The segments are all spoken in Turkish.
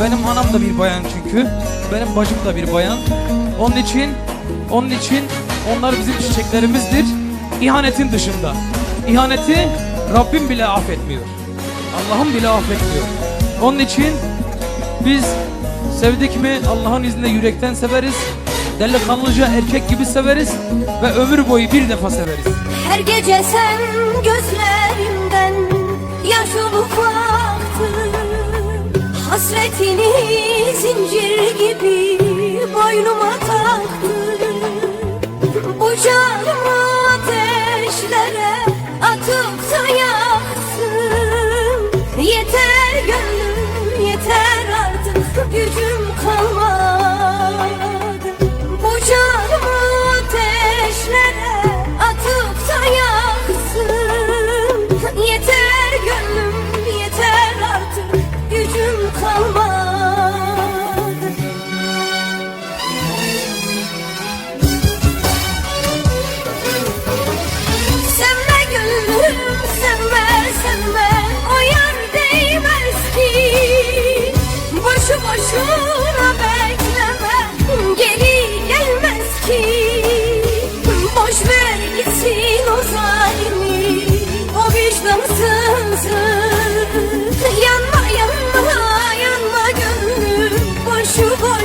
Benim anam da bir bayan çünkü. Benim bacım da bir bayan. Onun için onun için onlar bizim çiçeklerimizdir. İhanetin dışında. İhaneti Rabbim bile affetmiyor. Allah'ım bile affetmiyor. Onun için biz sevdik mi Allah'ın izniyle yürekten severiz. Delikanlıca erkek gibi severiz ve ömür boyu bir defa severiz. Her gece sen gözlerimden yaş boynuma taktın. Bu canımı ateşlere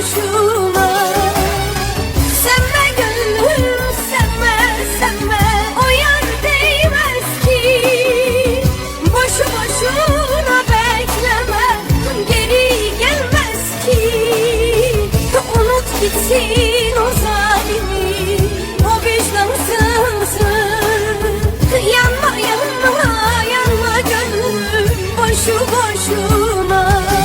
boşuna Sevme gönlüm sevme sevme. O yar değmez ki. Boşu boşuna bekleme. Geri gelmez ki. Unut gitsin o o vicdansızı Yanma yanma yanma gönlüm. Boşu boşuna